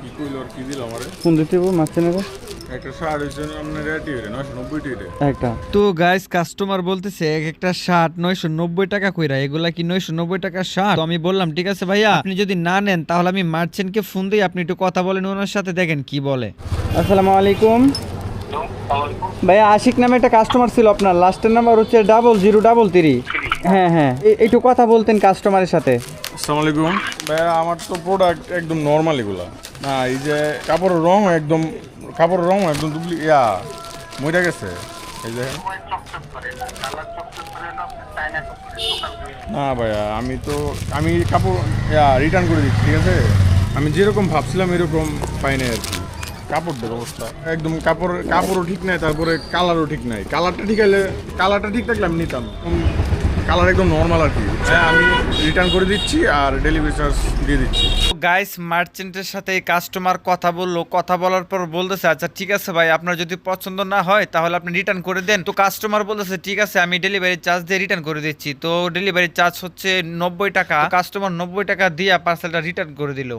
কি কইলো আর কি দিল আমারে? কোন দিতে মাঝখানে রে? একটা শার্ট হইছে আপনার রেটি হইরে নয়শো নব্বই একটা। তো গাইস কাস্টমার বলতেছে এক একটা শার্ট নয়শো নব্বই টাকা কইরা এগুলা কি নয়শো নব্বই টাকা শার্ট তো আমি বললাম ঠিক আছে ভাইয়া আপনি যদি না নেন তাহলে আমি মার্চেন্টকে ফোন দিই আপনি একটু কথা বলেন ওনার সাথে দেখেন কি বলে। আসসালামু আলাইকুম। ভাইয়া আশিক নামে একটা কাস্টমার ছিল আপনার লাস্টের নাম্বার হচ্ছে ডাবল জিরো ডাবল থ্রি হ্যাঁ হ্যাঁ একটু কথা বলতেন কাস্টমারের সাথে। আসসালামু আলাইকুম। ভাইয়া আমার তো প্রোডাক্ট একদম নর্মাল এগুলা। না, এই যে কাপড়ের রং একদম, কাপড়ের রং একদম ডুপ্লি ইয়া, মইরা গেছে। এই যে না ভাইয়া, আমি তো, আমি কাপড়, ইয়া রিটার্ন করে দিচ্ছি, ঠিক আছে? আমি যেরকম ভাবছিলাম, এরকম পাই নাই আর কি। কাপড়দের অবস্থা, একদম কাপড়, কাপড়ও ঠিক নাই, তারপরে কালারও ঠিক নাই। কালারটা ঠিক হলে কালারটা ঠিক থাকলে আমি নিতাম। কালার একদম নর্মাল আর কি। হ্যাঁ আমি রিটার্ন করে দিচ্ছি আর ডেলিভারি চার্জ দিয়ে দিচ্ছি। গাইস মার্চেন্টের সাথে কাস্টমার কথা বলল, কথা বলার পর বলতেছে আচ্ছা ঠিক আছে ভাই, আপনার যদি পছন্দ না হয়, তাহলে আপনি রিটার্ন করে দেন। তো কাস্টমার বলতেছে, ঠিক আছে, আমি ডেলিভারি চার্জ দিয়ে রিটার্ন করে দিচ্ছি। তো ডেলিভারি চার্জ হচ্ছে নব্বই টাকা। কাস্টমার নব্বই টাকা দিয়ে পার্সেলটা রিটার্ন করে দিল।